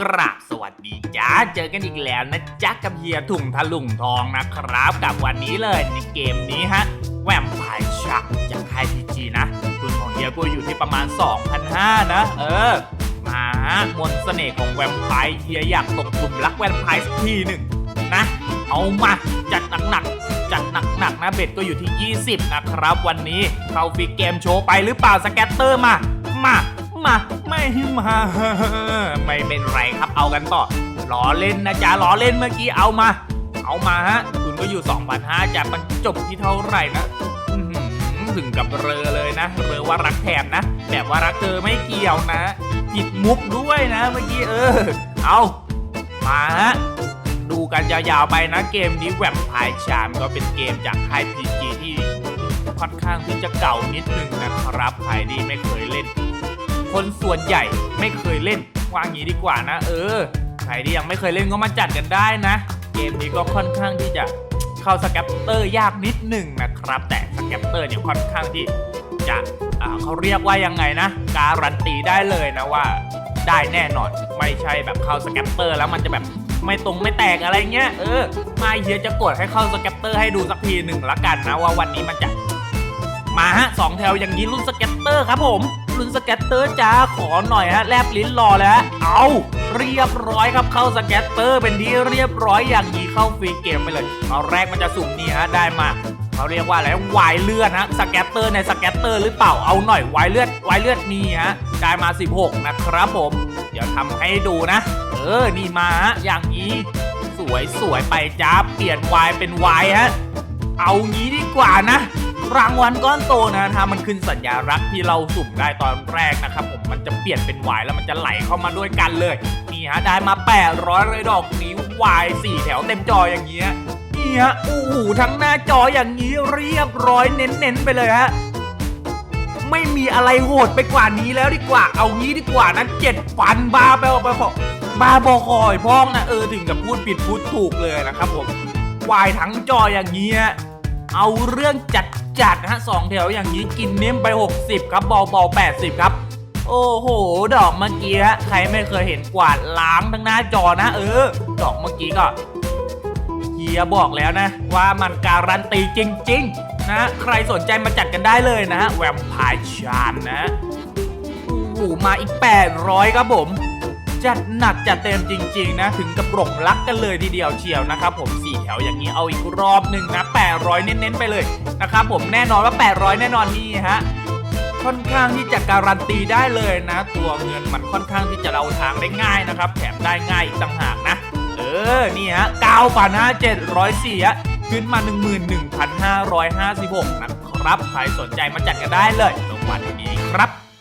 กราบสวัสดีจ้าเจอกันอีกแล้วนะจ๊ะกับเฮียถุงทะลุงทองนะครับ กับวันนี้เลยในเกมนี้ฮะแวมไพร์ชักจากค่ายพีจีนะทุนของเฮียก็อยู่ที่ประมาณ 2,500 นะ เออ มาฮะมนต์เสน่ห์ของแวมไพร์เฮียอยากตกกลุ่มรักแวมไพร์สักทีหนึ่งนะ เอามาจัดหนักๆจัดหนักๆนะเบ็ดก็อยู่ที่ 20 นะครับ วันนี้เข้าฟิกเกมโชว์ไปหรือเปล่าสแกตเตอร์มามา มาไม่มาไม่เป็นไรครับเอากันต่อล้อเล่นนะจ๊ะล้อเล่นเมื่อกี้เอามา เอามาฮะคุณก็อยู่2,500จะมันจบที่เท่าไหร่นะอื้อหือถึงกับเรอเลยนะเรอว่ารักแถบนะแบบว่ารักเธอไม่เกี่ยวนะผิดมุกด้วยนะเมื่อกี้เออ เอามาฮะดูกันยาวๆไปนะเกมนี้แวมไพร์ชามก็เป็นเกมจากค่าย PG ที่ค่อนข้างที่จะเก่านิดนึงนะครับใครที่ไม่เคยเล่น คนส่วนใหญ่ไม่เคยเล่นวางงี้ดีกว่านะ เออ ใครที่ยังไม่เคยเล่นก็มาจัดกันได้นะ เกมนี้ก็ค่อนข้างที่จะเข้าสแกปเตอร์ยากนิดหนึ่งนะครับ แต่สแกปเตอร์เนี่ยค่อนข้างที่จะเขาเรียกว่ายังไงนะ การันตีได้เลยนะว่าได้แน่นอนไม่ใช่แบบเข้าสแกปเตอร์แล้วมันจะแบบไม่ตรงไม่แตกอะไรเงี้ยเออมาเฮียจะกดให้เข้าสแกปเตอร์ให้ดูสักทีหนึ่งละกันนะว่าวันนี้มันจะมาฮะสองแถวอย่างนี้รุ่นสเก็ตเตอร์ครับผม รุ่นสเก็ตเตอร์จ้าขอหน่อยฮะแลบลิ้นรอแล้วเอาเรียบร้อยครับเข้าสเก็ตเตอร์เป็นที่เรียบร้อยอย่างนี้เข้าฟรีเกมไปเลยเอาแรกมันจะสุ่มนี่ฮะได้มาเขาเรียกว่าอะไรวายเลือดฮะสเก็ตเตอร์ในสเก็ตเตอร์หรือเปล่าเอาหน่อยวายเลือดวายเลือดนี่ฮะได้มา 16 นะครับผม เดี๋ยวทำให้ดูนะ เออนี่มาฮะอย่างนี้ สวยสวยไปจ้าเปลี่ยนวายเป็นวายฮะเอางี้ดีกว่านะ รางวัลก้อนโตนะถ้ามันขึ้นสัญญารักษ์ที่เราสุ่มได้ตอนแรกนะครับผมมันจะเปลี่ยนเป็นวายแล้วมันจะไหลเข้ามาด้วยกันเลยนี่ฮะได้มา 800เลยดอกนี้วายสี่แถวเต็มจออย่างเงี้ยนี่ฮะโอ้โหทั้งหน้าจออย่างนี้เรียบร้อยเน้นๆไปเลยฮะไม่มีอะไรโหดไปกว่านี้แล้วดีกว่า เอางี้ดีกว่านะเจ็ดฟันบาไปเอาไปขอบาบอคอยพ้องนะเออถึงกับพูดผิดพูดถูกเลยนะครับผมวายทั้งจออย่างนี้ฮะเอาเรื่องจัด จัดนะฮะสองแถวอย่างนี้กินเน้มไป 60 ครับเบาเบา80 ครับ โอ้โห ดอกเมื่อกี้ฮะใครไม่เคยเห็นกวาดล้างทั้งหน้าจอนะ เออ ดอกเมื่อกี้ก็เฮียบอกแล้วนะ ว่ามันการันตีจริง ๆ นะ ใครสนใจมาจัดกันได้เลยนะฮะแวมพร์ชามนะโอ้โหมาอีก 800 ครับผมจัดหนักจัดเต็มจริง ๆ นะ ถึงกับหลงรักกันเลยทีเดียวเชียวนะครับผมสี่แถวอย่างนี้เอาอีกรอบหนึ่งนะ 800 เน้นๆไปเลยนะครับผมแน่นอนว่า 800 แน่นอนนี่ฮะค่อนข้างที่จะการันตีได้เลยนะ ตัวเงินมันค่อนข้างที่จะเราทางได้ง่ายนะครับแถมได้ง่ายอีกต่างหากนะ เออนี่ฮะ9,704ฮะขึ้นมา 11,556 นะครับใครสนใจมาจัดกันได้เลยตรงวัลนี้ครับ